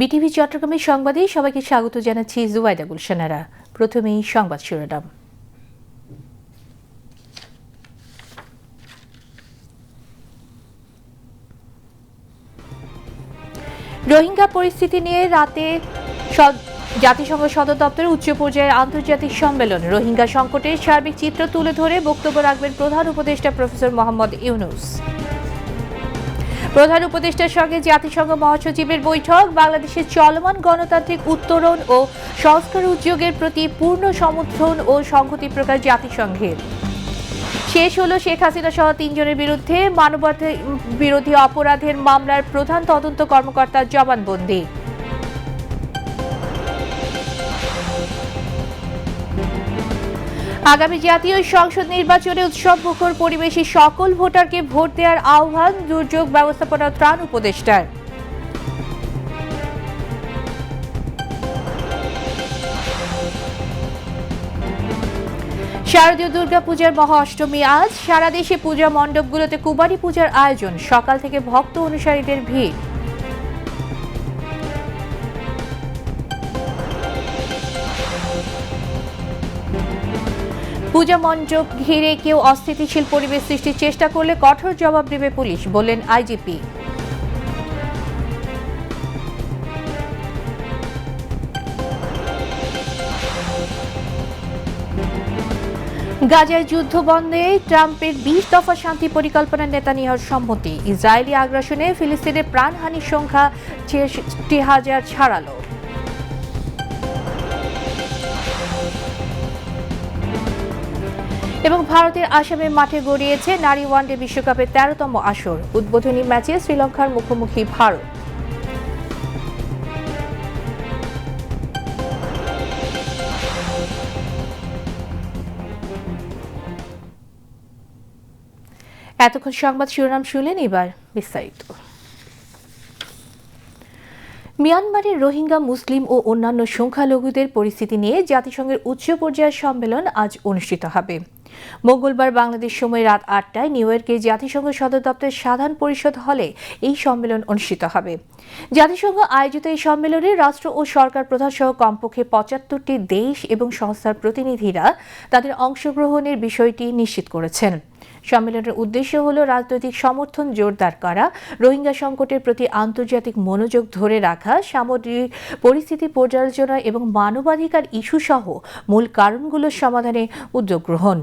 BTV চট্টগ্রামের সংবাদে সবাইকে স্বাগত জানাচ্ছি জুবাইদা গুলশানারা। প্রথমেই সংবাদ শিরোনাম। রোহিঙ্গা পরিস্থিতি নিয়ে রাতে জাতিসংঘ সদর দপ্তরে উচ্চ পর্যায়ের আন্তর্জাতিক সম্মেলন। রোহিঙ্গা সংকটের সার্বিক চিত্র তুলে ধরে বক্তব্য রাখবেন প্রধান উপদেষ্টা প্রফেসর মোহাম্মদ ইউনুস। প্রধান উপদেষ্টার সঙ্গে জাতিসংঘ মহাসচিবের বৈঠক, বাংলাদেশের চলমান গণতান্ত্রিক উত্তরণ ও সংস্কার উদ্যোগের প্রতি পূর্ণ সমর্থন ও সংহতি প্রকাশ জাতিসংঘের। শেষ হল শেখ হাসিনা সহ তিনজনের বিরুদ্ধে মানবতা বিরোধী অপরাধের মামলার প্রধান তদন্ত কর্মকর্তার জবানবন্দি। আগামী জাতীয় সংসদ নির্বাচনে উৎসব মুখর পরিবেশে সকল ভোটারকে ভোট দেওয়ার আহ্বান দুর্যোগ ব্যবস্থাপনা ত্রাণ উপদেষ্টার। শারদীয় দুর্গাপূজার মহা অষ্টমী আজ। সারা দেশে পূজা মণ্ডপগুলোতে কুমারী পূজার আয়োজন। সকাল থেকে ভক্ত অনুসারীদের ভিড়। পূজা মণ্ডপ ঘিরে কেউ অস্থিতিশীল পরিবেশ সৃষ্টির চেষ্টা করলে কঠোর জবাব দেবে পুলিশ, বললেন আইজিপি। গাজায় যুদ্ধ বন্ধে ট্রাম্পের বিশ দফা শান্তি পরিকল্পনা নেতানিয়াহুর সম্মতি। ইসরায়েলি আগ্রাসনে ফিলিস্তিনের প্রাণহানির সংখ্যা ছেষট্টি হাজার ছাড়ালো। এবং ভারতের আসামে মাঠে গড়িয়েছে নারী ওয়ানডে বিশ্বকাপের তেরোতম আসর। উদ্বোধনী ম্যাচে শ্রীলঙ্কার মুখোমুখি ভারত। এতক্ষণ সংবাদ শিরোনাম শুনলেন এবার বিস্তারিত। মিয়ানমারের রোহিঙ্গা, মুসলিম ও অন্যান্য সংখ্যালঘুদের পরিস্থিতি নিয়ে জাতিসংঘের উচ্চ পর্যায়ের সম্মেলন আজ অনুষ্ঠিত হবে। মঙ্গলবার বাংলাদেশ সময় রাত আটটায় নিউ ইয়র্কে জাতিসংঘ সদর দপ্তরের সাধারণ পরিষদ হলে এই সম্মেলন অনুষ্ঠিত হবে। জাতিসংঘ আয়োজিত এই সম্মেলনে রাষ্ট্র ও সরকার প্রধান সহ কমপক্ষে পঁচাত্তরটি দেশ এবং সংস্থার প্রতিনিধিরা তাদের অংশগ্রহণের বিষয়টি নিশ্চিত করেছেন। সম্মেলনের উদ্দেশ্য হল রাজনৈতিক সমর্থন জোরদার করা, রোহিঙ্গা সংকটের প্রতি আন্তর্জাতিক মনোযোগ ধরে রাখা সামগ্রিক পরিস্থিতি পর্যালোচনা এবং মানবাধিকার ইস্যু সহ মূল কারণগুলোর সমাধানে উদ্যোগ গ্রহণ।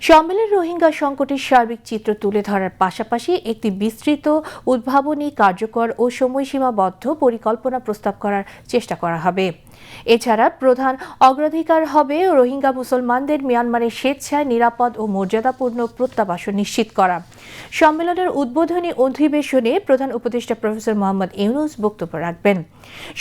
সম্মেলন রোহিঙ্গা সংকটের সার্বিক চিত্র তুলে ধরার পাশাপাশি একটি বিস্তৃত, উদ্ভাবনী, কার্যকর ও সময়সীমাবদ্ধ পরিকল্পনা প্রস্তাব করার চেষ্টা করা হবে। এছাড়া প্রধান অগ্রাধিকার হবে রোহিঙ্গা মুসলমানদের মিয়ানমারের স্বেচ্ছায় নিরাপদ ও মর্যাদাপূর্ণ প্রত্যাবাসন নিশ্চিত করা। সম্মেলনের উদ্বোধনী অধিবেশনে প্রধান উপদেষ্টা প্রফেসর মোহাম্মদ ইউনুস বক্তব্য রাখবেন।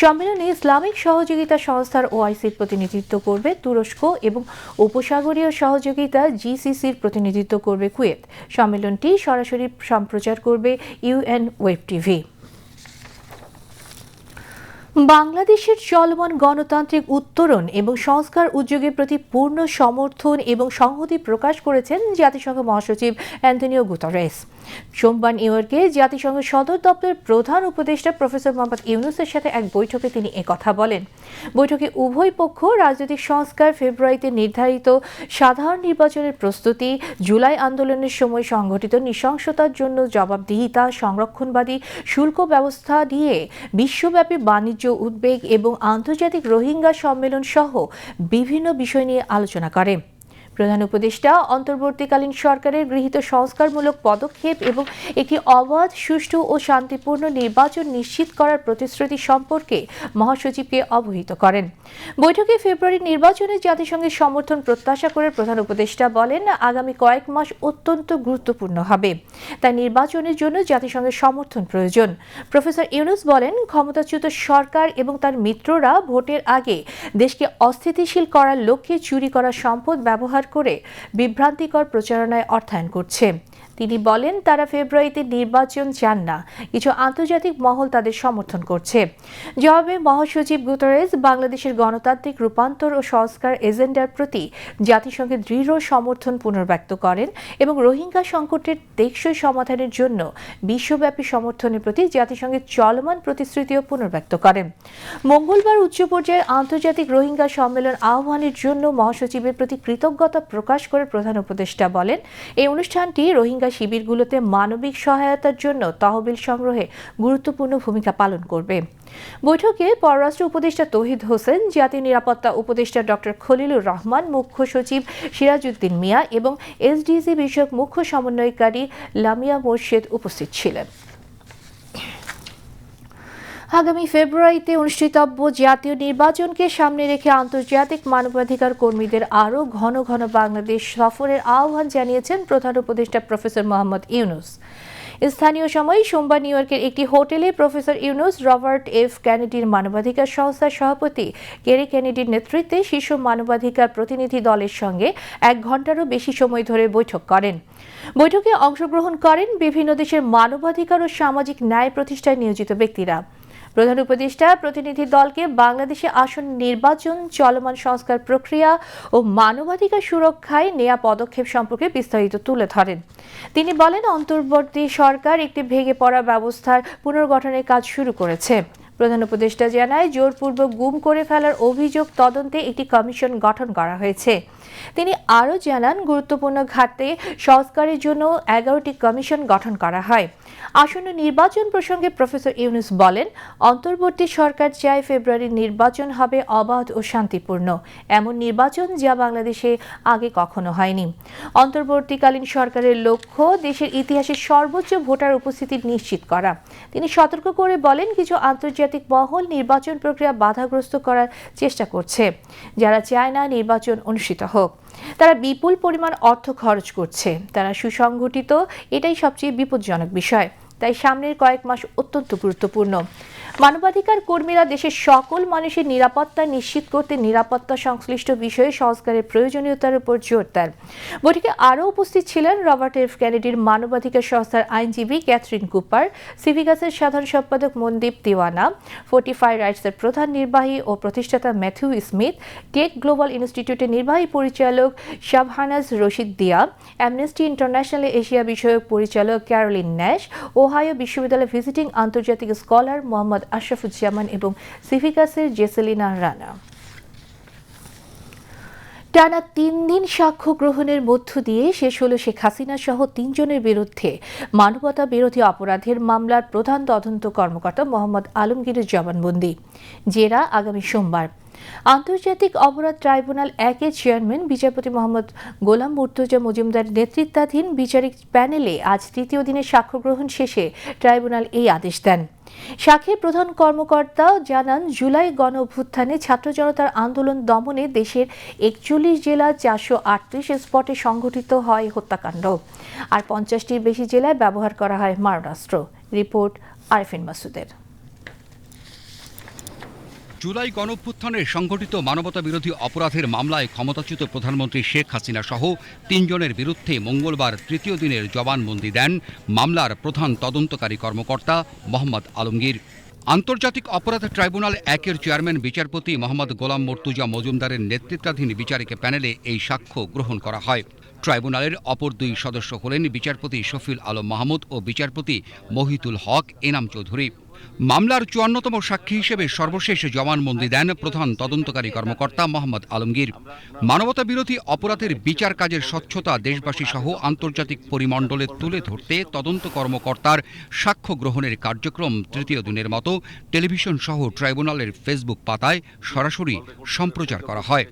সম্মেলনে ইসলামিক সহযোগিতা সংস্থার ওআইসির প্রতিনিধিত্ব করবে তুরস্ক এবং উপসাগরীয় সহযোগিতা জিসিসির প্রতিনিধিত্ব করবে কুয়েত। সম্মেলনটি সরাসরি সম্প্রচার করবে ইউএন ওয়েব টিভি। বাংলাদেশের চলমান গণতান্ত্রিক উত্তরণ এবং সংস্কার উদ্যোগের প্রতি পূর্ণ সমর্থন এবং সংহতি প্রকাশ করেছেন জাতিসংঘ মহাসচিব অ্যান্টনিও গুতারেস। সোমবার নিউ ইয়র্কে জাতিসংঘ সদর দপ্তরের প্রধান উপদেষ্টা প্রফেসর মোহাম্মদ ইউনুসের সাথে এক বৈঠকে তিনি একথা বলেন। বৈঠকে উভয় পক্ষ রাজনৈতিক সংস্কার, ফেব্রুয়ারিতে নির্ধারিত সাধারণ নির্বাচনের প্রস্তুতি, জুলাই আন্দোলনের সময় সংঘটিত নৃশংসতার জন্য জবাবদিহিতা, সংরক্ষণবাদী শুল্ক ব্যবস্থা দিয়ে বিশ্বব্যাপী বাণিজ্য উদ্বেগ এবং আন্তর্জাতিক রোহিঙ্গা সম্মেলন সহ বিভিন্ন বিষয় নিয়ে আলোচনা করে। প্রধান উপদেষ্টা, অন্তর্বর্তীকালীন সরকারের গৃহীত সংস্কারমূলক পদক্ষেপ এবং একটি অবাধ, সুষ্ঠু ও শান্তিপূর্ণ নির্বাচন নিশ্চিত করার প্রতিশ্রুতি সম্পর্কে মহাসচিবকে অবহিত করেন। বৈঠকে ফেব্রুয়ারি নির্বাচনে জাতিসংঘের সমর্থন প্রত্যাশা করে প্রধান উপদেষ্টা বলেন, আগামী কয়েক মাস অত্যন্ত গুরুত্বপূর্ণ হবে। তাই নির্বাচনের জন্য জাতিসংঘের সমর্থন প্রয়োজন। প্রফেসর ইউনুস বলেন, ক্ষমতাচ্যুত সরকার এবং তার মিত্ররা ভোটের আগে দেশকে অস্থিতিশীল করার লক্ষ্যে চুরি করা সম্পদ ব্যবহার ব্যবহার করে বিভ্রান্তিকর প্রচারণায় অর্থায়ন করছে। তিনি বলেন, তারা ফেব্রুয়ারিতে নির্বাচন চান না। কিছু আন্তর্জাতিক মহল তাদের সমর্থন করছে। জবাবে মহাসচিব গুতরেজ বাংলাদেশের গণতান্ত্রিক রূপান্তর ও সংস্কার এজেন্ডার প্রতি জাতিসংঘের দৃঢ় সমর্থন পুনর্ব্যক্ত করেন এবং রোহিঙ্গা সংকটের টেকসই সমাধানের জন্য বিশ্বব্যাপী সমর্থনের প্রতি জাতিসংঘের চলমান প্রতিশ্রুতিও পুনর্ব্যক্ত করেন। মঙ্গলবার উচ্চ পর্যায়ের আন্তর্জাতিক রোহিঙ্গা সম্মেলন আহ্বানের জন্য মহাসচিবের প্রতি কৃতজ্ঞতা প্রকাশ করে প্রধান উপদেষ্টা বলেন, এই অনুষ্ঠানটি রোহিঙ্গা শিবিরগুলোতে মানবিক সহায়তার জন্য তহবিল সংগ্রহে গুরুত্বপূর্ণ ভূমিকা পালন করবে। বৈঠকে পররাষ্ট্র উপদেষ্টা তহিদ হোসেন, জাতীয় নিরাপত্তা উপদেষ্টা ডক্টর খলিলুর রহমান, মুখ্য সচিব সিরাজউদ্দিন মিয়া এবং এসডিজি বিষয়ক মুখ্য সমন্বয়কারী লামিয়া মোর্শেদ উপস্থিত ছিলেন। আগামী ফেব্রুয়ারিতে অনুষ্ঠিতব্য জাতীয় নির্বাচনকে সামনে রেখে আন্তর্জাতিক মানবাধিকার কর্মীদের আরও ঘন ঘন বাংলাদেশ সফরের আহ্বান জানিয়েছেন প্রধান উপদেষ্টা প্রফেসর মোহাম্মদ ইউনুস। স্থানীয় সময় সোমবার নিউ ইয়র্কের একটি হোটেলে প্রফেসর ইউনুস, রবার্ট এফ ক্যানেডির মানবাধিকার সংস্থার সভাপতি কেরি ক্যানেডির নেতৃত্বে শীর্ষ মানবাধিকার প্রতিনিধি দলের সঙ্গে এক ঘন্টারও বেশি সময় ধরে বৈঠক করেন। বৈঠকে অংশগ্রহণ করেন বিভিন্ন দেশের মানবাধিকার ও সামাজিক ন্যায় প্রতিষ্ঠায় নিয়োজিত ব্যক্তিরা। প্রধান উপদেষ্টা প্রতিনিধি দলকে বাংলাদেশে আসন নির্বাচন চলমান সংস্কার প্রক্রিয়া ও মানবাধিকার সুরক্ষায় নেয়া পদক্ষেপ সম্পর্কে বিস্তারিত তুলে ধরেন। তিনি বলেন, অন্তর্বর্তী সরকার একটি ভেঙে পড়া ব্যবস্থার পুনর্গঠনের কাজ শুরু করেছে। প্রধান উপদেষ্টা জানায়, জোরপূর্বক গুম করে ফেলার অভিযোগ তদন্তে একটি কমিশন গঠন করা হয়েছে। তিনি আরও জানান, গুরুত্বপূর্ণ ঘাটে সংস্কারের জন্য এগারোটি কমিশন গঠন করা হয়। আসন্ন নির্বাচন প্রসঙ্গে প্রফেসর ইউনুস বলেন, অন্তর্বর্তী সরকার চায় ফেব্রুয়ারির নির্বাচন হবে অবাধ ও শান্তিপূর্ণ। এমন নির্বাচন যা বাংলাদেশে আগে কখনো হয়নি। অন্তর্বর্তীকালীন সরকারের লক্ষ্য দেশের ইতিহাসে সর্বোচ্চ ভোটার উপস্থিতি নিশ্চিত করা। তিনি সতর্ক করে বলেন, কিছু আন্তর্জাতিক মহল নির্বাচন প্রক্রিয়া বাধাগ্রস্ত করার চেষ্টা করছে, যারা চায় না নির্বাচন অনুষ্ঠিত হোক। তারা বিপুল পরিমাণ অর্থ খরচ করছে। তারা সুসংগঠিত, এটাই সবচেয়ে বিপজ্জনক বিষয়। তাই সামনের কয়েক মাস অত্যন্ত গুরুত্বপূর্ণ। মানবাধিকার কর্মীরা দেশের সকল মানুষের নিরাপত্তা নিশ্চিত করতে নিরাপত্তা সংশ্লিষ্ট বিষয়ে সংস্কারের প্রয়োজনীয়তার উপর জোর দেন। বৈঠকে আরও উপস্থিত ছিলেন রবার্ট এফ ক্যানেডির মানবাধিকার সংস্থার আইনজীবী ক্যাথরিন কুপার সিভিকাসের সাধারণ সম্পাদক মনদীপ তিওয়ানা ফোর্টিফাই রাইটসের প্রধান নির্বাহী ও প্রতিষ্ঠাতা ম্যাথিউ স্মিথ, টেক গ্লোবাল ইনস্টিটিউটের নির্বাহী পরিচালক শাবহানাজ রশিদ দিয়া, অ্যামনেস্টি ইন্টারন্যাশনাল এশিয়া বিষয়ক পরিচালক ক্যারোলিন ন্যাশ, ওহাইও বিশ্ববিদ্যালয়ের ভিজিটিং আন্তর্জাতিক স্কলার মোহাম্মদ আশরাফুজ্জামান এবং সিভিকাসের জেসেলিনা রানা। টানা তিন দিন সাক্ষ্য গ্রহণের মধ্য দিয়ে শেষ হল শেখ হাসিনা সহ তিনজনের বিরুদ্ধে মানবতা বিরোধী অপরাধের মামলার প্রধান তদন্ত কর্মকর্তা মোহাম্মদ আলমগীরের জবানবন্দি জেরা আগামী সোমবার। আন্তর্জাতিক অপরাধ ট্রাইব্যুনাল একের চেয়ারম্যান বিচারপতি মোহাম্মদ গোলাম মুর্তজা মজুমদার নেতৃত্বাধীন বিচারিক প্যানেলে আজ তৃতীয় দিনের সাক্ষ্য গ্রহণ শেষে ট্রাইব্যুনাল এই আদেশ দেন। সাক্ষীর প্রধান কর্মকর্তা জানান, জুলাই গণ অভ্যুত্থানে ছাত্র জনতার আন্দোলন দমনে দেশের একচল্লিশ জেলা চারশো আটত্রিশ স্পটে সংঘটিত হয় হত্যাকাণ্ড। আর পঞ্চাশটির বেশি জেলায় ব্যবহার করা হয় মারণাস্ত্র। রিপোর্ট আরফিন মাসুদের। জুলাই গণঅভ্যুত্থানে সংঘটিত মানবতা বিরোধী অপরাধের মামলায় ক্ষমতাচ্যুত প্রধানমন্ত্রী শেখ হাসিনা সহ তিনজনের বিরুদ্ধে মঙ্গলবার তৃতীয় দিনের জবানবন্দি দেন মামলার প্রধান তদন্তকারী কর্মকর্তা মোহাম্মদ আলমগীর। আন্তর্জাতিক অপরাধ ট্রাইব্যুনাল একের চেয়ারম্যান, বিচারপতি মোহাম্মদ গোলাম মর্তুজা মজুমদারের নেতৃত্বাধীন বিচারিক প্যানেলে এই সাক্ষ্য গ্রহণ করা হয়। ট্রাইব্যুনালের অপর দুই সদস্য হলেন বিচারপতি শফিল আলম মাহমুদ ও বিচারপতি মহিতুল হক এনাম চৌধুরী। মামলার চুয়ান্নতম সাক্ষী হিসেবে সর্বশেষ জবানবন্দি দেন প্রধান তদন্তকারী কর্মকর্তা মোহাম্মদ আলমগীর। মানবতা বিরোধী অপরাধের বিচার কাজের স্বচ্ছতা দেশবাসী সহ আন্তর্জাতিক পরিমণ্ডলে তুলে ধরতে তদন্ত কর্মকর্তার সাক্ষ্য গ্রহণের কার্যক্রম তৃতীয় দিনের মতো টেলিভিশন সহ ট্রাইব্যুনালের ফেসবুক পাতায় সরাসরি সম্প্রচার করা হয়।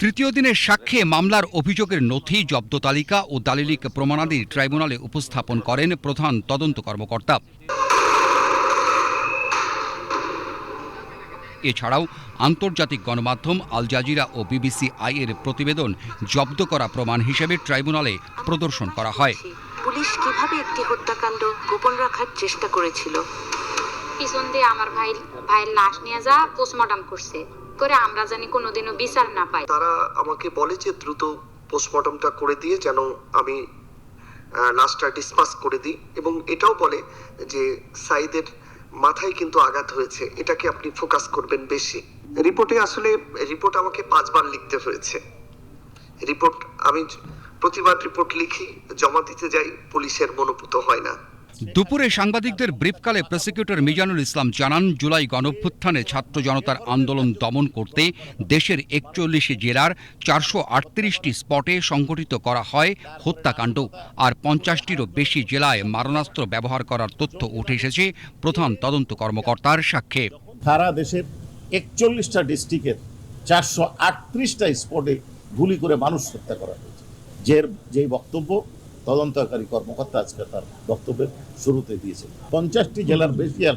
তৃতীয় দিনের সাক্ষ্যে মামলার অভিযোগের নথি, জব্দ তালিকা ও দালিলিক প্রমাণাদি ট্রাইব্যুনালে উপস্থাপন করেন প্রধান তদন্ত কর্মকর্তা। এছাড়াও আন্তর্জাতিক গণমাধ্যম আল জাজিরা ও বিবিসি আই এর প্রতিবেদন জব্দ করা প্রমাণ হিসেবে ট্রাইব্যুনালে প্রদর্শন করা হয়। পুলিশ কীভাবে একটি হত্যাকাণ্ড গোপন রাখার চেষ্টা করেছিল? পিছন দিয়ে আমার ভাই ভাইয়ের লাশ নিয়ে যা পোস্টমর্টম করছে। করে আমরা জানি কোনোদিনও বিচার না পাই তারা আমাকে বলে যে দ্রুত পোস্টমর্টমটা করে দিয়ে যেন আমি লাশটা ডিসপাস করে দিই। এবং এটাও বলে যে সাইদের মাথায় কিন্তু আঘাত হয়েছে। এটাকে আপনি ফোকাস করবেন বেশি। রিপোর্টে আসলে রিপোর্ট আমাকে পাঁচবার লিখতে হয়েছে। রিপোর্ট আমি প্রতিবার রিপোর্ট লিখি, জমা দিতে যাই, পুলিশের মনোপুত হয় না। দুপুরে সাংবাদিকদের ব্রিফকালে প্রসিকিউটর মিজানুল ইসলাম জানান, জুলাই গণঅভ্যুত্থানে ছাত্র জনতার আন্দোলন দমন করতে দেশের একচল্লিশ জেলার চারশো আটত্রিশটি স্পটে সংগঠিত করা হয় হত্যাকাণ্ড। আর পঞ্চাশটিরও বেশি জেলায় মারণাস্ত্র ব্যবহার করার তথ্য উঠে এসেছে প্রধান তদন্ত কর্মকর্তার সাক্ষ্যে সারা দেশের একচল্লিশটা ডিস্ট্রিক্টের চারশো আটত্রিশটা স্পটে গুলি করে মানুষ হত্যা করা হয়েছে। যে যেই বক্তব্য তদন্তকারী কর্মকর্তা আজকে তার বক্তব্যের শুরুতে দিয়েছেন। পঞ্চাশটি জেলার বেশি আর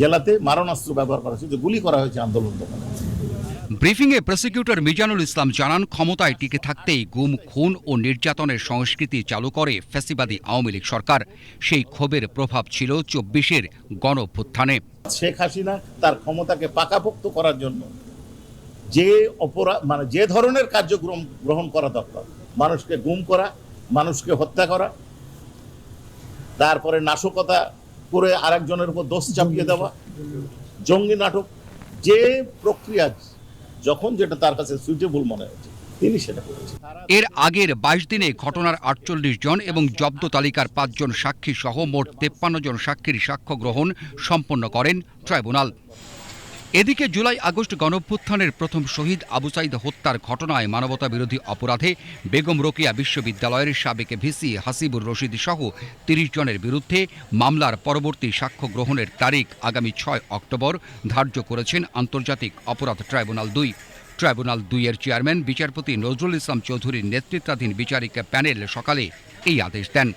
জেলাতে মারণাস্ত্র ব্যবহার করা হয়েছে গুলি করা হয়েছে আন্দোলন দমনে। ব্রিফিংয়ে প্রসিকিউটর মিজানুল ইসলাম জানান ক্ষমতায় টিকে থাকতেই গুম খুন ও নির্যাতনের সংস্কৃতি চালু করে ফ্যাসিবাদী আওয়ামী লীগ সরকার। সেই ক্ষোভের প্রভাব ছিল চব্বিশের গণ অভ্যুত্থানে শেখ হাসিনা তার ক্ষমতাকে পাকাপোক্ত করার জন্য যে অপরাধ মানে যে ধরনের কার্যক্রম গ্রহণ করা দরকার মানুষকে গুম করা মানুষকে হত্যা করা তারপরে নাশকতা করে আরেকজনের উপর দোষ চাপিয়ে দেওয়া জঙ্গি নাটক যে প্রক্রিয়া যখন যেটা তার কাছে সুইটেবল মনে হচ্ছে তিনি সেটা করেছেন। এর আগের বাইশ দিনে ঘটনার আটচল্লিশ জন এবং জব্দ তালিকার পাঁচজন সাক্ষী সহ মোট তেপ্পান্ন জন সাক্ষীর সাক্ষ্য গ্রহণ সম্পন্ন করেন ট্রাইব্যুনাল। এদিকে জুলাই আগস্ট গণঅভ্যুত্থানের প্রথম শহীদ আবু সাইদ হত্যার ঘটনায় মানবতা বিরোধী অপরাধে বেগম রোকেয়া বিশ্ববিদ্যালয়ের সাবেক ভিসি হাসিবুর রশিদ সহ তিরিশ জনের বিরুদ্ধে মামলার পরবর্তী সাক্ষ্য গ্রহণের তারিখ আগামী ছয় অক্টোবর ধার্য করেছেন আন্তর্জাতিক অপরাধ ট্রাইব্যুনাল দুই। ট্রাইব্যুনাল দুইয়ের চেয়ারম্যান বিচারপতি নজরুল ইসলাম চৌধুরীর নেতৃত্বাধীন বিচারিক প্যানেল সকালে এই আদেশ দেন।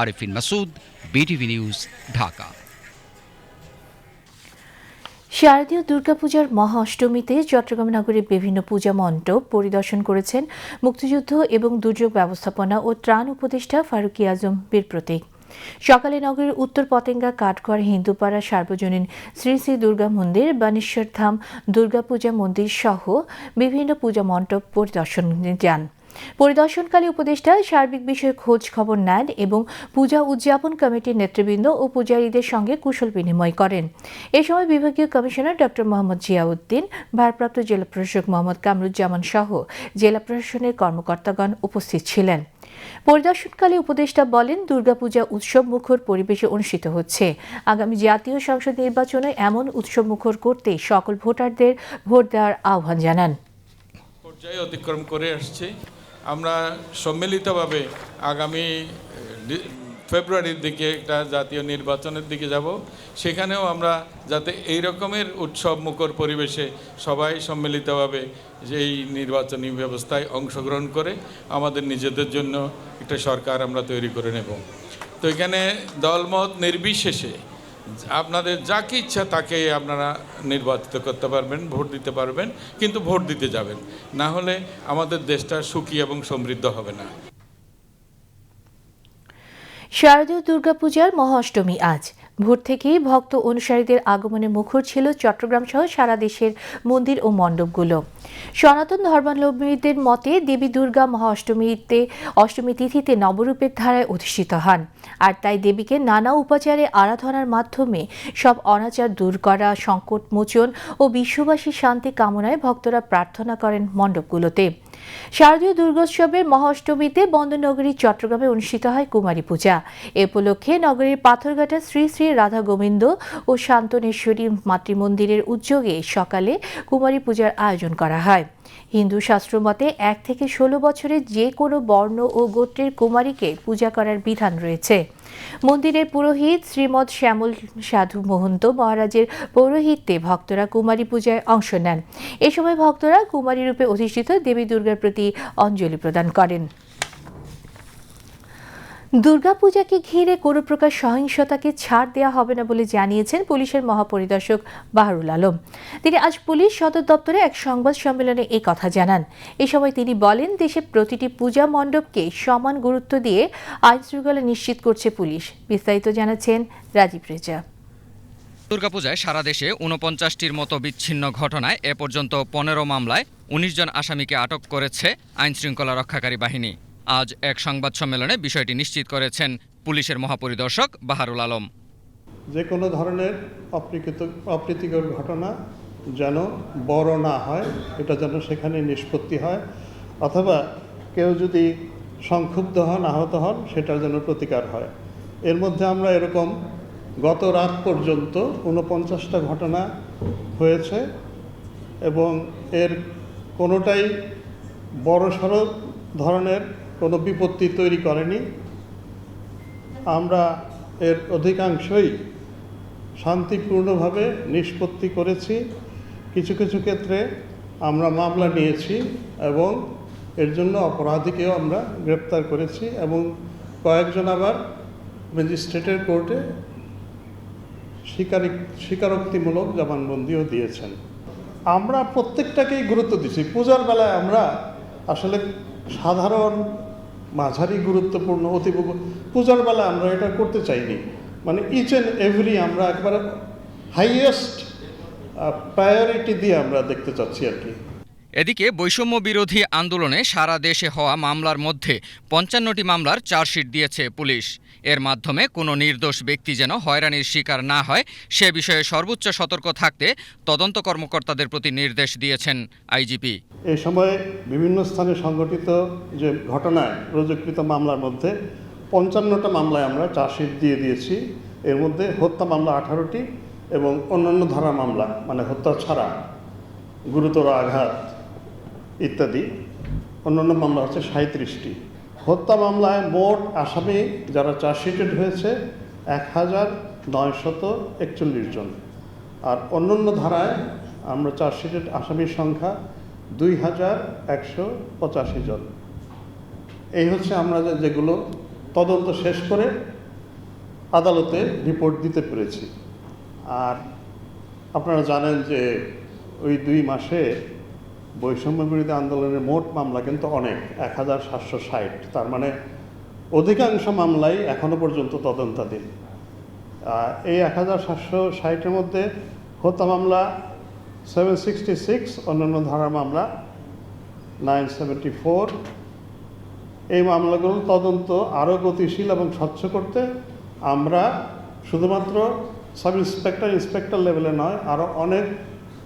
Arifin Masud, BTV news, Dhaka. শারদীয় দুর্গাপূজার মহা অষ্টমীতে চট্টগ্রাম নগরের বিভিন্ন পূজা মণ্ডপ পরিদর্শন করেছেন মুক্তিযুদ্ধ এবং দুর্যোগ ব্যবস্থাপনা ও ত্রাণ উপদেষ্টা ফারুকি আজম বীর প্রতীক। সকালে নগরের উত্তর পতেঙ্গা কাঠঘর হিন্দুপাড়া, সার্বজনীন শ্রী শ্রী দুর্গা মন্দির, বানেশ্বর ধাম, দুর্গাপূজা মন্দির সহ বিভিন্ন পূজা মণ্ডপ পরিদর্শন যান। পরিদর্শনকালে উপদেষ্টা সার্বিক বিষয়ে খোঁজ খবর নেন এবং পূজা উদযাপন কমিটির নেতৃবৃন্দ ও পূজারীদের সঙ্গে কুশল বিনিময় করেন। এ সময় বিভাগীয় কমিশনার ডক্টর মোহাম্মদ জিয়াউদ্দিন, ভারপ্রাপ্ত জেলা প্রশাসক মোহাম্মদ কামরুজ্জামান সহ জেলা প্রশাসনের কর্মকর্তাগণ উপস্থিত ছিলেন। পরিদর্শনকালে উপদেষ্টা বলেন, দুর্গাপূজা উৎসব মুখর পরিবেশে অনুষ্ঠিত হচ্ছে। আগামী জাতীয় সংসদ নির্বাচনে এমন উৎসব মুখর করতে সকল ভোটারদের ভোট দেওয়ার আহ্বান জানান। পর্যায়ে অতিক্রম করে আসছে। আমরা সম্মিলিতভাবে আগামী ফেব্রুয়ারির দিকে একটা জাতীয় নির্বাচনের দিকে যাব। সেখানেও আমরা যাতে এই রকমের উৎসব মুখর পরিবেশে সবাই সম্মিলিতভাবে এই নির্বাচনী ব্যবস্থায় অংশগ্রহণ করে, আমাদের নিজেদের জন্য একটা সরকার আমরা তৈরি করে নেব। তো এখানে দলমত নির্বিশেষে আপনাদের যাকে ইচ্ছা তাকে আপনারা নির্বাচিত করতে পারবেন, ভোট দিতে পারবেন, কিন্তু ভোট দিতে যাবেন। না হলে আমাদের দেশটা সুখী এবং সমৃদ্ধ হবে না। শারদীয় দুর্গাপূজার মহাষ্টমী আজ। ভোর থেকেই ভক্ত অনুসারীদের আগমনে মুখর ছিল চট্টগ্রাম সহ সারা দেশের মন্দির ও মণ্ডপগুলো। সনাতন ধর্মাবলম্বীদের মতে দেবী দুর্গা মহা অষ্টমীতে অষ্টমী তিথিতে নবরূপের ধারায় অধিষ্ঠিত হন। আর তাই দেবীকে নানা উপাচারে আরাধনার মাধ্যমে সব অনাচার দূর করা, সংকট মোচন ও বিশ্ববাসীর শান্তি কামনায় ভক্তরা প্রার্থনা করেন মণ্ডপগুলোতে। শারদীয় দুর্গোৎসবের মহাষ্টমীতে বন্দনগরী, চট্টগ্রামে অনুষ্ঠিত হয় কুমারী পূজা। এ উপলক্ষে নগরীর পাথরঘাটা শ্রী শ্রী রাধা গোবিন্দ ও শান্তনেশ্বরী মাতৃমন্দিরের উদ্যোগে সকালে কুমারী পূজার আয়োজন করা হয়। হিন্দু শাস্ত্র মতে এক থেকে ষোলো বছরের যে কোনো বর্ণ ও গোত্রের কুমারীকে পূজা করার বিধান রয়েছে। মন্দিরের পুরোহিত শ্রীমৎ শ্যামল সাধু মহন্ত মহারাজের পৌরোহিত্যে ভক্তরা কুমারী পূজায় অংশ নেন। এ সময় ভক্তরা কুমারী রূপে অধিষ্ঠিত দেবী দুর্গার প্রতি অঞ্জলি প্রদান করেন। দুর্গাপূজাকে ঘিরে কোনো প্রকার সহিংসতাকে ছাড় দেওয়া হবে না বলে জানিয়েছেন পুলিশের মহাপরিদর্শক বাহারুল আলম। তিনি আজ পুলিশ সদর দপ্তরে এক সংবাদ সম্মেলনে এই কথা জানান। এ সময় তিনি বলেন, দেশে প্রতিটি পূজা মণ্ডপকে সমান গুরুত্ব দিয়ে আইন শৃঙ্খলা নিশ্চিত করছে পুলিশ। বিস্তারিত জানাচ্ছেন রাজীব রেজা। দুর্গাপূজায় সারা দেশে ঊনপঞ্চাশটির মতো বিচ্ছিন্ন ঘটনায় এ পর্যন্ত পনেরো মামলায় উনিশ জন আসামিকে আটক করেছে আইনশৃঙ্খলা রক্ষাকারী বাহিনী। আজ এক সংবাদ সম্মেলনে বিষয়টি নিশ্চিত করেছেন পুলিশের মহাপরিদর্শক বাহারুল আলম। যে কোনো ধরনের অপ্রীকৃত, অপ্রীতিকর ঘটনা যেন বড় না হয়, এটা যেন সেখানে নিষ্পত্তি হয়, অথবা কেউ যদি সংক্ষুব্ধ হন, আহত হন, সেটার যেন প্রতিকার হয়। এর মধ্যে আমরা এরকম গত রাত পর্যন্ত ঊনপঞ্চাশটা ঘটনা হয়েছে এবং এর কোনোটাই বড়সড় ধরনের কোনো বিপত্তি তৈরি করেনি। আমরা এর অধিকাংশই শান্তিপূর্ণভাবে নিষ্পত্তি করেছি। কিছু কিছু ক্ষেত্রে আমরা মামলা নিয়েছি এবং এর জন্য অপরাধীকেও আমরা গ্রেপ্তার করেছি এবং কয়েকজন আবার ম্যাজিস্ট্রেটের কোর্টে স্বীকারি, স্বীকারোক্তিমূলক জবানবন্দিও দিয়েছেন। আমরা প্রত্যেকটাকেই গুরুত্ব দিচ্ছি। পূজার বেলায় আমরা আসলে সাধারণ মাঝারি গুরুত্বপূর্ণ অতি পূজার বেলা আমরা এটা করতে চাইনি। মানে ইচ অ্যান্ড এভরি আমরা একবারে হাইয়েস্ট প্রায়োরিটি দিয়ে আমরা দেখতে চাচ্ছি আর কি। এদিকে বৈষম্য বিরোধী আন্দোলনে সারা দেশে হওয়া মামলার মধ্যে পঞ্চান্নটি মামলার চার্জশিট দিয়েছে পুলিশ। এর মাধ্যমে কোনো নির্দোষ ব্যক্তি যেন হয়রানির শিকার না হয়, সে বিষয়ে সর্বোচ্চ সতর্ক থাকতে তদন্ত কর্মকর্তাদের প্রতি নির্দেশ দিয়েছেন আইজিপি। এই সময়ে বিভিন্ন স্থানে সংঘটিত যে ঘটনায় রুজুকৃত মামলার মধ্যে পঞ্চান্নটা মামলায় আমরা চার্জশিট দিয়ে দিয়েছি। এর মধ্যে হত্যা মামলা আঠারোটি এবং অন্যান্য ধারা মামলা মানে হত্যা ছাড়া গুরুতর আঘাত ইত্যাদি। অন্যান্য মামলা হচ্ছে সাঁত্রিশটি হত্যা মামলায় মোট আসামি যারা চার্জশিটেড হয়েছে এক হাজার নয়শত একচল্লিশ জন। আর অন্যান্য ধারায় আমরা চার্জশিটেড আসামির সংখ্যা দুই হাজার একশো পঁচাশি জন। এই হচ্ছে আমরা যেগুলো তদন্ত শেষ করে আদালতে রিপোর্ট দিতে পেরেছি। আর আপনারা জানেন যে ওই দুই মাসে বৈষম্য বিরোধী আন্দোলনের মোট মামলা কিন্তু অনেক, এক হাজার সাতশো ষাট। তার মানে অধিকাংশ মামলাই এখনও পর্যন্ত তদন্তাধীন। এই এক হাজার সাতশো ষাটের মধ্যে হত্যা মামলা সেভেন সিক্সটি সিক্স, অন্যান্য ধারার মামলা নাইন সেভেন্টি ফোর। এই মামলাগুলো তদন্ত আরও গতিশীল এবং স্বচ্ছ করতে আমরা শুধুমাত্র সাব ইন্সপেক্টর ইন্সপেক্টর লেভেলে নয়, আরও অনেক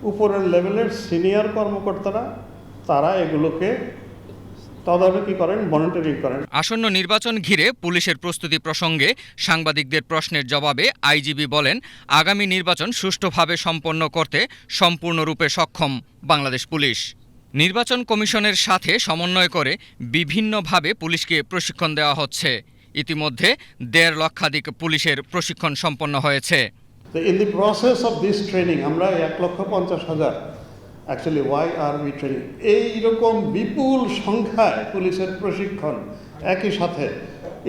উপরের লেভেলের সিনিয়র কর্মকর্তারা, তারা এগুলোকে তদারকি করেন মনিটরিং করেন। আসন্ন নির্বাচন ঘিরে পুলিশের প্রস্তুতি প্রসঙ্গে সাংবাদিকদের প্রশ্নের জবাবে আইজিবি বলেন, আগামী নির্বাচন সুষ্ঠুভাবে সম্পন্ন করতে সম্পূর্ণরূপে সক্ষম বাংলাদেশ পুলিশ। নির্বাচন কমিশনের সাথে সমন্বয় করে বিভিন্নভাবে পুলিশকে প্রশিক্ষণ দেওয়া হচ্ছে। ইতিমধ্যে দেড় লক্ষাধিক পুলিশের প্রশিক্ষণ সম্পন্ন হয়েছে। তো in the process of this training আমরা এক লক্ষ পঞ্চাশ হাজার actually why are we training এইরকম বিপুল সংখ্যায় পুলিশের প্রশিক্ষণ একই সাথে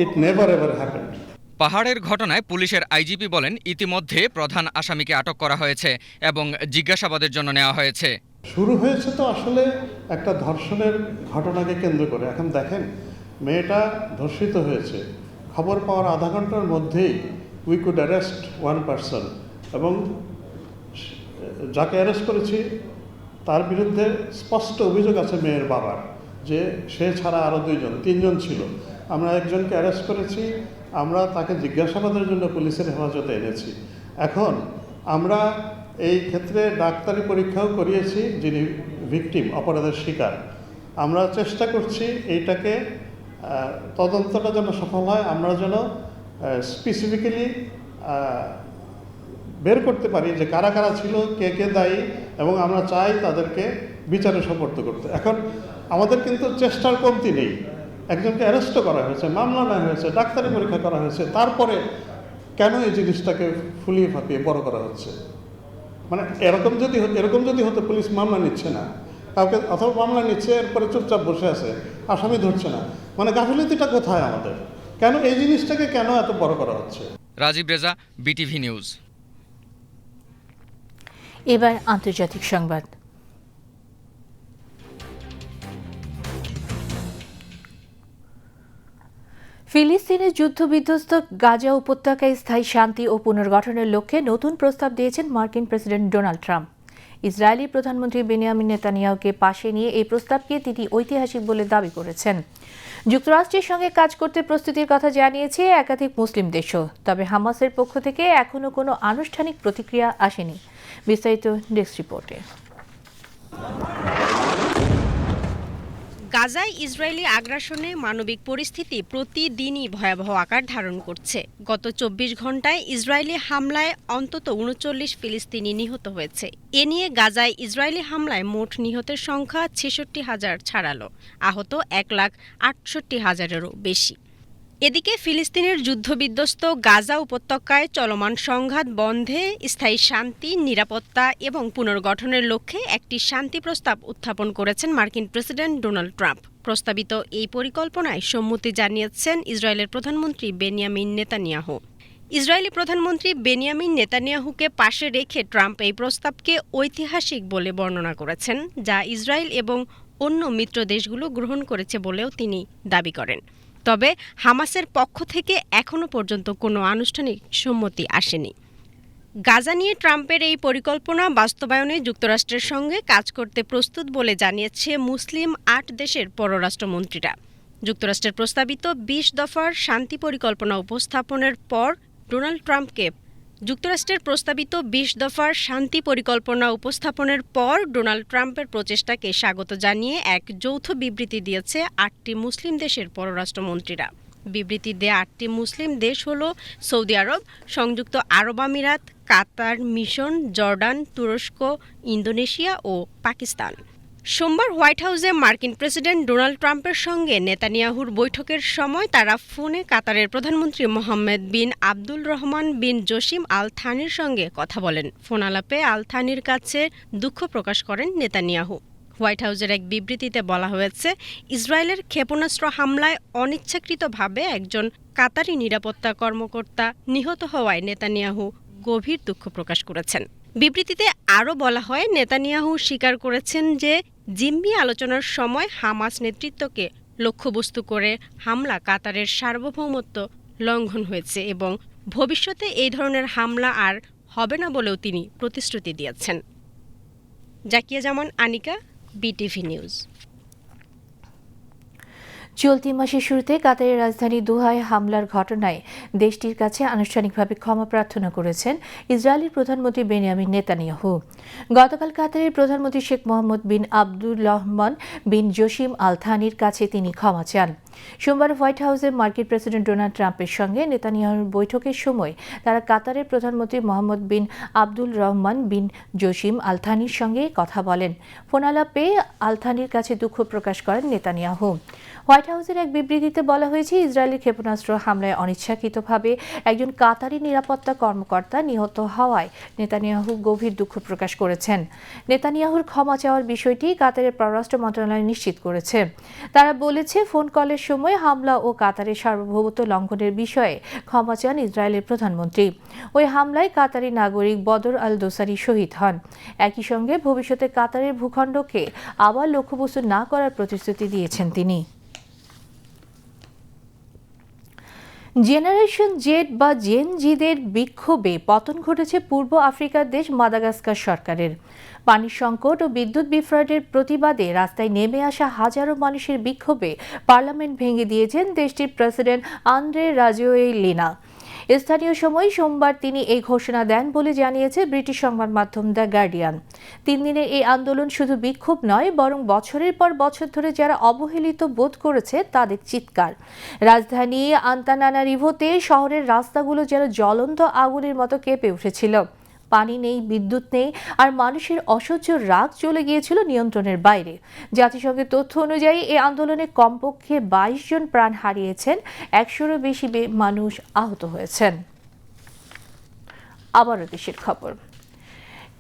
ইট নেভার এভার হ্যাপেন্ড পাহাড়ের ঘটনায় পুলিশের আইজিপি বলেন ইতিমধ্যে প্রধান আসামিকে আটক করা হয়েছে এবং জিজ্ঞাসাবাদের জন্য নেওয়া হয়েছে। শুরু হয়েছে তো আসলে একটা ধর্ষণের ঘটনাকে কেন্দ্র করে। এখন দেখেন মেয়েটা ধর্ষিত হয়েছে। খবর পাওয়ার আধা ঘণ্টার মধ্যেই we could arrest one person এবং যাকে অ্যারেস্ট করেছি, তার বিরুদ্ধে স্পষ্ট অভিযোগ আছে মেয়ের বাবার, যে সে ছাড়া আরও দুইজন, তিনজন ছিল। আমরা একজনকে অ্যারেস্ট করেছি, আমরা তাকে জিজ্ঞাসাবাদের জন্য পুলিশের হেফাজতে এনেছি। এখন আমরা এই ক্ষেত্রে ডাক্তারি পরীক্ষাও করিয়েছি, যিনি ভিকটিম অপরাধের শিকার। আমরা চেষ্টা করছি এইটাকে তদন্তটা যেন সফল হয়, আমরা যেন স্পেসিফিক্যালি বের করতে পারি যে কারা কারা ছিল, কে কে দায়ী, এবং আমরা চাই তাদেরকে বিচারে সমর্থ করতে। এখন আমাদের কিন্তু চেষ্টার কমতি নেই। একজনকে অ্যারেস্টও করা হয়েছে, মামলা নেওয়া হয়েছে, ডাক্তারি পরীক্ষা করা হয়েছে, তারপরে কেন এই জিনিসটাকে ফুলিয়ে ফাঁপিয়ে বড় করা হচ্ছে? মানে এরকম যদি এরকম যদি হতো, পুলিশ মামলা নিচ্ছে না। কাউকে অথবা মামলা নিচ্ছে, এরপরে চুপচাপ বসে আছে, আসামি ধরছে না। মানে গাফিলতিটা কোথায় আমাদের? কেন এই জিনিসটাকে কেন এত বড় করা হচ্ছে? Rajib Reza BTV news. এবার আন্তর্জাতিক সংবাদ। ফিলিস্তিনের যুদ্ধবিধ্বস্ত গাজা উপত্যকায় স্থায়ী শান্তি ও পুনর্গঠনের লক্ষ্যে নতুন প্রস্তাব দিয়েছেন মার্কিন প্রেসিডেন্ট ডোনাল্ড ট্রাম্প। ইসরায়েলি প্রধানমন্ত্রী বেনিয়ামিন নেতানিয়াহুকে পাশে নিয়ে এই প্রস্তাবকে তিনি ঐতিহাসিক বলে দাবি করেছেন। যুক্তরাষ্ট্রের সঙ্গে কাজ করতে প্রস্তুতির কথা জানিয়েছে একাধিক মুসলিম দেশও। তবে হামাসের পক্ষ থেকে এখনও কোনো আনুষ্ঠানিক প্রতিক্রিয়া আসেনি। বিস্তারিত ডেস্ক রিপোর্টে। গাজায় ইসরায়েলি আগ্রাসনে মানবিক পরিস্থিতি প্রতিদিনই ভয়াবহ আকার ধারণ করছে। গত চব্বিশ ঘন্টায় ইসরায়েলি হামলায় অন্তত উনচল্লিশ ফিলিস্তিনি নিহত হয়েছে। এ নিয়ে গাজায় ইসরায়েলি হামলায় মোট নিহতের সংখ্যা ছেষট্টি হাজার ছাড়ালো। আহত এক লাখ আটষট্টি হাজারেরও বেশি। এদিকে ফিলিস্তিনের যুদ্ধবিধ্বস্ত গাজা উপত্যকায় চলমান সংঘাত বন্ধে স্থায়ী শান্তি, নিরাপত্তা এবং পুনর্গঠনের লক্ষ্যে একটি শান্তি প্রস্তাব উত্থাপন করেছেন মার্কিন প্রেসিডেন্ট ডোনাল্ড ট্রাম্প। প্রস্তাবিত এই পরিকল্পনায় সম্মতি জানিয়েছেন ইসরায়েলের প্রধানমন্ত্রী বেনিয়ামিন নেতানিয়াহু। ইসরায়েলি প্রধানমন্ত্রী বেনিয়ামিন নেতানিয়াহুকে পাশে রেখে ট্রাম্প এই প্রস্তাবকে ঐতিহাসিক বলে বর্ণনা করেছেন, যা ইসরায়েল এবং অন্য মিত্র দেশগুলো গ্রহণ করেছে বলেও তিনি দাবি করেন। তবে হামাসের পক্ষ থেকে এখনও পর্যন্ত কোনো আনুষ্ঠানিক সম্মতি আসেনি। গাজা নিয়ে ট্রাম্পের এই পরিকল্পনা বাস্তবায়নে যুক্তরাষ্ট্রের সঙ্গে কাজ করতে প্রস্তুত বলে জানিয়েছে মুসলিম আট দেশের পররাষ্ট্রমন্ত্রীরা। যুক্তরাষ্ট্রের প্রস্তাবিত বিশ দফার শান্তি পরিকল্পনা উপস্থাপনের পর ডোনাল্ড ট্রাম্পকে যুক্তরাষ্ট্রের প্রস্তাবিত বিশ দফার শান্তি পরিকল্পনা উপস্থাপনের পর ডোনাল্ড ট্রাম্পের প্রচেষ্টাকে স্বাগত জানিয়ে এক যৌথ বিবৃতি দিয়েছে আটটি মুসলিম দেশের পররাষ্ট্রমন্ত্রীরা। বিবৃতি দেয়া আটটি মুসলিম দেশ হল সৌদি আরব, সংযুক্ত আরব আমিরাত, কাতার মিশন, জর্ডান, তুরস্ক, ইন্দোনেশিয়া ও পাকিস্তান। সোমবার হোয়াইট হাউসে মার্কিন প্রেসিডেন্ট ডোনাল্ড ট্রাম্পের সঙ্গে নেতানিয়াহুর বৈঠকের সময় তারা ফোনে কাতারের প্রধানমন্ত্রী মোহাম্মদ বিন আব্দুল রহমান বিন জসিম আল থানির সঙ্গে কথা বলেন। ফোন আলাপে আল থানির কাছে দুঃখ প্রকাশ করেন নেতানিয়াহু। হোয়াইট হাউসের এক বিবৃতিতে বলা হয়েছে, ইসরায়েলের ক্ষেপণাস্ত্র হামলায় অনিচ্ছাকৃতভাবে একজন কাতারি নিরাপত্তা কর্মকর্তা নিহত হওয়ায় নেতানিয়াহু গভীর দুঃখ প্রকাশ করেছেন। বিবৃতিতে আরও বলা হয়, নেতানিয়াহু স্বীকার করেছেন যে জিম্মি আলোচনার সময় হামাস নেতৃত্বকে লক্ষ্যবস্তু করে হামলা কাতারের সার্বভৌমত্ব লঙ্ঘন হয়েছে এবং ভবিষ্যতে এই ধরনের হামলা আর হবে না বলেও তিনি প্রতিশ্রুতি দিয়েছেন। Zakia Zaman, Anika, BTV news. চলতি মাসের শুরুতে কাতারের রাজধানী দুহায় হামলার ঘটনায় দেশটির কাছে আনুষ্ঠানিকভাবে ক্ষমা প্রার্থনা করেছেন ইসরায়েলের প্রধানমন্ত্রী বেনিয়ামিন নেতানিয়াহু। গতকাল কাতারের প্রধানমন্ত্রী শেখ মোহাম্মদ বিন আব্দুল রহমান বিন জসিম আল থানির কাছে তিনি ক্ষমা চান। সোমবার হোয়াইট হাউসে মার্কিন প্রেসিডেন্ট ডোনাল্ড ট্রাম্পের সঙ্গে নেতানিয়াহুর বৈঠকের সময় তারা কাতারের প্রধানমন্ত্রী মোহাম্মদ বিন আব্দুল রহমান বিন জসিম আলথানির সঙ্গে কথা বলেন। ফোনালাপে আলথানির কাছে দুঃখ প্রকাশ করেন নেতানিয়াহু। হোয়াইট হাউসের এক বিবৃতিতে বলা হয়েছে, ইসরায়েলি ক্ষেপণাস্ত্র হামলায় অনিচ্ছাকৃতভাবে একজন কাতারি নিরাপত্তা কর্মকর্তা নিহত হওয়ায় নেতানিয়াহু গভীর দুঃখ প্রকাশ করেছেন। নেতানিয়াহুর ক্ষমা চাওয়ার বিষয়টি কাতারের পররাষ্ট্র মন্ত্রণালয় নিশ্চিত করেছে। তারা বলেছে, ফোন কলের সময় হামলা ও কাতারের সার্বভৌমত্ব লঙ্ঘনের বিষয়ে ক্ষমা চান ইসরায়েলের প্রধানমন্ত্রী। ওই হামলায় কাতারি নাগরিক বদর আল দোসারি শহীদ হন। একই সঙ্গে ভবিষ্যতে কাতারের ভূখণ্ডকে আবার লক্ষ্যবস্তু না করার প্রতিশ্রুতি দিয়েছেন তিনি। জেনারেশন জেড বা জেন জিদের বিক্ষোভে পতন ঘটেছে পূর্ব আফ্রিকার দেশ মাদাগাস্কার সরকারের। পানি সংকট ও বিদ্যুৎ বিভ্রাটের প্রতিবাদে রাস্তায় নেমে আসা হাজারো মানুষের বিক্ষোভে পার্লামেন্ট ভেঙে দিয়েছেন দেশটির প্রেসিডেন্ট আন্দ্রে রাজিও লিনা স্থানীয় সময় সোমবার তিনি এই ঘোষণা দেন বলে জানিয়েছে ব্রিটিশ সংবাদ মাধ্যম দ্য গার্ডিয়ান। তিন দিনের এই আন্দোলন শুধু বিক্ষোভ নয়, বরং বছরের পর বছর ধরে যারা অবহেলিত বোধ করেছে তাদের চিৎকার। রাজধানী আন্তানানা রিভোতে শহরের রাস্তাগুলো যেন জ্বলন্ত আগুনের মতো কেঁপে উঠেছিল। পানি নেই, বিদ্যুৎ নেই, আর মানুষের অসহ্য রাগ চলে গিয়েছিল নিয়ন্ত্রণের বাইরে। জাতিসংঘের তথ্য অনুযায়ী এই আন্দোলনে কমপক্ষে বাইশ জন প্রাণ হারিয়েছেন, একশোরও বেশি মানুষ আহত হয়েছেন। আবারও দেশের খবর।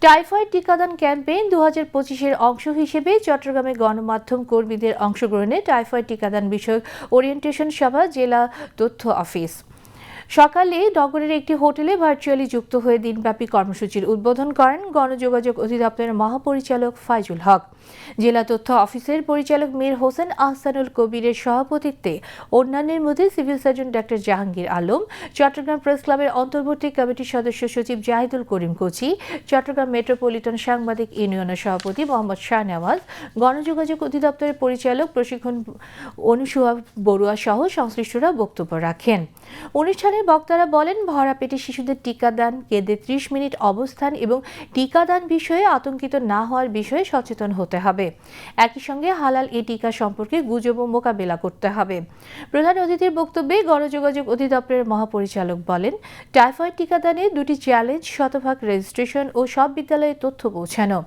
টাইফয়েড টিকাদান ক্যাম্পেইন দু হাজার পঁচিশের অংশ হিসেবে চট্টগ্রামে গণমাধ্যম কর্মীদের অংশগ্রহণে টাইফয়েড টিকাদান বিষয়ক ওরিয়েন্টেশন সভা, জেলা তথ্য অফিস। সকালে নগরের একটি হোটেলে ভার্চুয়ালি যুক্ত হয়ে দিনব্যাপী কর্মসূচির উদ্বোধন করেন গণযোগাযোগ অধিদপ্তরের মহাপরিচালক ফাইজুল হক। জেলা তথ্য অফিসের পরিচালক মীর হোসেন আহসানুল কবিরের সভাপতিত্বে অন্যান্যের মধ্যে civil surgeon doctor Jahangir Alam, Chattogram press ক্লাবের অন্তর্বর্তী কমিটির সদস্য সচিব জাহিদুল করিম কোচি, চট্টগ্রাম মেট্রোপলিটন সাংবাদিক ইউনিয়নের সভাপতি মোহাম্মদ শাহনেওয়াজ, গণযোগাযোগ অধিদপ্তরের পরিচালক প্রশিক্ষণ অনুসুয়া বড়ুয়া সহ সংশ্লিষ্টরা বক্তব্য রাখেন। অনুষ্ঠানে বক্তারা বলেন, ভরা পেটে শিশুদের টিকাদান কেঁদে ত্রিশ মিনিট অবস্থান এবং টিকাদান বিষয়ে আতঙ্কিত না হওয়ার বিষয়ে সচেতন হতে হবে। একই সঙ্গে হালাল এ টিকা সম্পর্কে গুজব মোকাবেলা করতে হবে। প্রধান অতিথির বক্তব্যে গণযোগাযোগ অধিদপ্তরের মহাপরিচালক বলেন, টাইফয়েড টিকাদানে দুটি চ্যালেঞ্জ, শতভাগ রেজিস্ট্রেশন ও সব বিদ্যালয়ে তথ্য পৌঁছানো।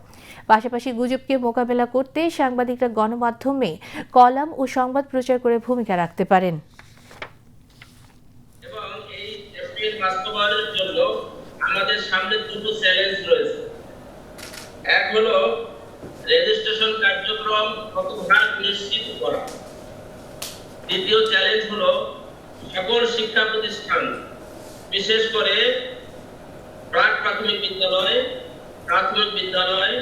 পাশাপাশি গুজবকে মোকাবেলা করতে সাংবাদিকরা গণমাধ্যমে কলাম ও সংবাদ প্রচার করে ভূমিকা রাখতে পারেন এবং এই এসপিএস বাস্তবায়নের জন্য আমাদের সামনে দুটো চ্যালেঞ্জ রয়েছে। এক হলো রেজিস্ট্রেশন কার্যক্রম শতভাগ নিশ্চিত করা। দ্বিতীয় চ্যালেঞ্জ হলো সকল শিক্ষা প্রতিষ্ঠান, বিশেষ করে প্রাক প্রাথমিক বিদ্যালয় প্রাথমিক বিদ্যালয়,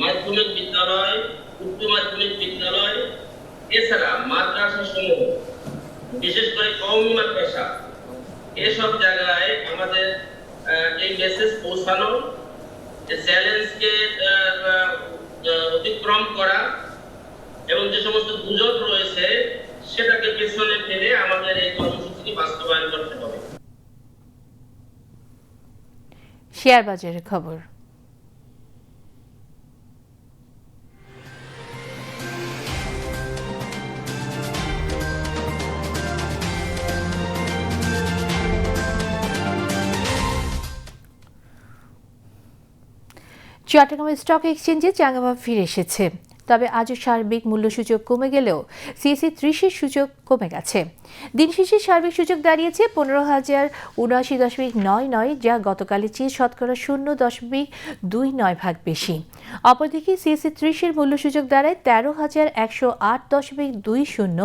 মাধ্যমিক বিদ্যালয়, উচ্চ মাধ্যমিক বিদ্যালয়, এছাড়া মাদ্রাসা সমূহ বিশেষ করে কওমি মাদ্রাসা। এসব জায়গায় আমাদের এই মেসেজ পৌঁছানো চ্যালেঞ্জকে অতিক্রম করা এবং যে সমস্ত গুজব রয়েছে, সেটাকে পেছনে ফেলে আমাদের এই কর্মসূচিটি বাস্তবায়ন করতে হবে। শেয়ার বাজারের খবর। চট্টগ্রামের স্টক এক্সচেঞ্জে চাঙ্গাভাব ফিরে এসেছে। তবে আজও সার্বিক মূল্যসূচক কমে গেলেও সিএসি ত্রিশের সূচক কমে গেছে। দিন শেষে সার্বিক সূচক দাঁড়িয়েছে পনেরো হাজার উনআশি দশমিক নয় নয়, যা গতকালের চেয়ে শতকরা শূন্য দশমিক দুই নয় ভাগ বেশি। অপরদিকে সিএসি ত্রিশের মূল্যসূচক দাঁড়ায় তেরো হাজার একশো আট দশমিক দুই শূন্য,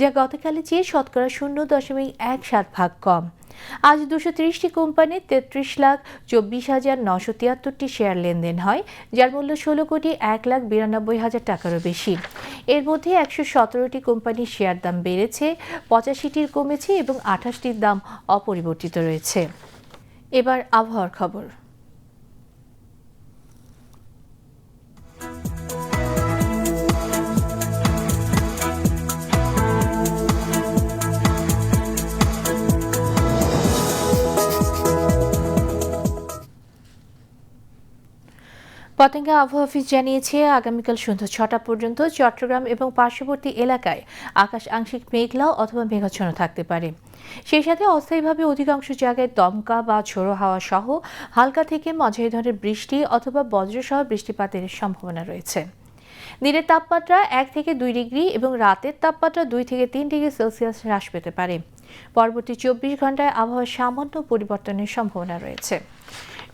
যা গতকালের চেয়ে শতকরা শূন্য দশমিক এক সাত ভাগ কম। আজ দুশো ত্রিশটি কোম্পানির তেত্রিশ লাখ চব্বিশ হাজার নশো তিয়াত্তরটি শেয়ার লেনদেন হয়, যার মূল্য ষোলো কোটি এক লাখ বিরানব্বই হাজার টাকারও বেশি। এর মধ্যে একশো সতেরোটি কোম্পানির শেয়ার দাম বেড়েছে, পঁচাশিটির কমেছে এবং আঠাশটির দাম অপরিবর্তিত রয়েছে। এবার আবহাওয়ার খবর। পতেঙ্গা আবহাওয়া অফিস জানিয়েছে, আগামীকাল সন্ধ্যা ছটা পর্যন্ত চট্টগ্রাম এবং পার্শ্ববর্তী এলাকায় আকাশ আংশিক মেঘলা অথবা মেঘাচ্ছন্ন থাকতে পারে। সেই সাথে অস্থায়ীভাবে অধিকাংশ জায়গায় দমকা বা ঝোড়ো হাওয়া সহ হালকা থেকে মাঝারি ধরনের বৃষ্টি অথবা বজ্রসহ বৃষ্টিপাতের সম্ভাবনা রয়েছে। দিনের তাপমাত্রা এক থেকে দুই ডিগ্রি এবং রাতের তাপমাত্রা দুই থেকে তিন ডিগ্রি সেলসিয়াস হ্রাস পেতে পারে। পরবর্তী চব্বিশ ঘন্টায় আবহাওয়ার সামান্য পরিবর্তনের সম্ভাবনা রয়েছে।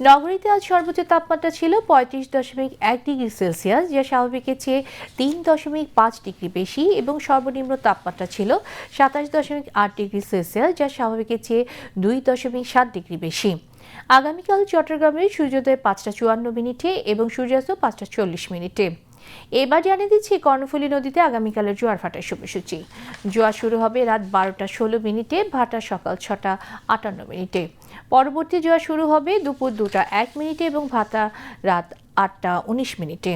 নগরীতে আজ সর্বোচ্চ তাপমাত্রা ছিল পঁয়ত্রিশ দশমিক এক ডিগ্রি সেলসিয়াস, যা স্বাভাবিকের চেয়ে তিন দশমিক পাঁচ ডিগ্রি বেশি এবং সর্বনিম্ন তাপমাত্রা ছিল সাতাশ দশমিক আট ডিগ্রি সেলসিয়াস, যা স্বাভাবিকের চেয়ে দুই দশমিক সাত ডিগ্রি বেশি। আগামীকাল চট্টগ্রামে সূর্যোদয় পাঁচটা চুয়ান্ন মিনিটে এবং সূর্যাস্ত পাঁচটা চল্লিশ মিনিটে। এবার জানিয়ে দিচ্ছি, কর্ণফুলী নদীতে আগামীকালের জোয়ার ভাটার সময়সূচি। জোয়ার শুরু হবে রাত বারোটা ষোলো মিনিটে, ভাটা সকাল ছটা আটান্ন মিনিটে। পরবর্তী জোয়ার শুরু হবে দুপুর দুটা এক মিনিটে এবং ভাতা রাত আটটা উনিশ মিনিটে।